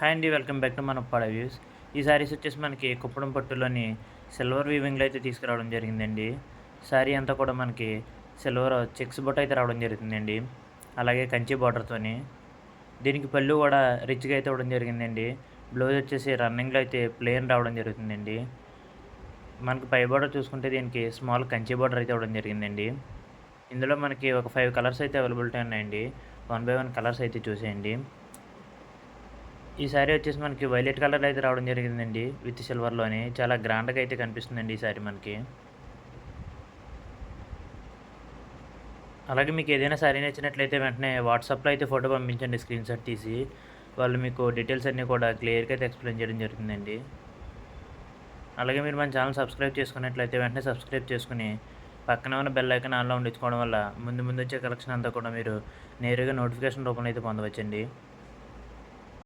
Hi అండి welcome back to మన పడ వ్యూస్. ఈ సారీస్ వచ్చేసి మనకి కుప్పడం పట్టులోని సిల్వర్ వీవింగ్లో అయితే తీసుకురావడం జరిగిందండి. సారీ అంతా కూడా మనకి సిల్వర్ చెక్స్ బొట్ట అయితే రావడం జరుగుతుందండి. అలాగే కంచి బార్డర్తోని దీనికి పళ్ళు కూడా రిచ్గా అయితే ఇవ్వడం జరిగిందండి. బ్లౌజ్ వచ్చేసి రన్నింగ్లో అయితే ప్లేన్ రావడం జరుగుతుందండి. మనకి పై బార్డర్ చూసుకుంటే దీనికి స్మాల్ కంచి బార్డర్ అయితే ఇవ్వడం జరిగిందండి. ఇందులో మనకి ఒక ఫైవ్ కలర్స్ అయితే అవైలబిలిటీ ఉన్నాయండి. వన్ బై వన్ కలర్స్ అయితే చూసేయండి. ఈ సారీ వచ్చేసి మనకి వైలెట్ కలర్ అయితే రావడం జరిగిందండి విత్ సిల్వర్లోని చాలా గ్రాండ్గా అయితే కనిపిస్తుందండి ఈ సారీ మనకి. అలాగే మీకు ఏదైనా సారీ నచ్చినట్లయితే వెంటనే వాట్సాప్లో అయితే ఫోటో పంపించండి స్క్రీన్ షాట్ తీసి. వాళ్ళు మీకు డీటెయిల్స్ అన్నీ కూడా క్లియర్గా అయితే ఎక్స్ప్లెయిన్ చేయడం జరుగుతుందండి. అలాగే మీరు మన ఛానల్ సబ్స్క్రైబ్ చేసుకున్నట్లయితే వెంటనే సబ్స్క్రైబ్ చేసుకుని పక్కన ఉన్న బెల్ ఐకన్ ఆన్లో ఉండించుకోవడం వల్ల ముందు ముందు వచ్చే కలెక్షన్ అంతా కూడా మీరు నేరుగా నోటిఫికేషన్ రూపంలో అయితే పొందవచ్చండి.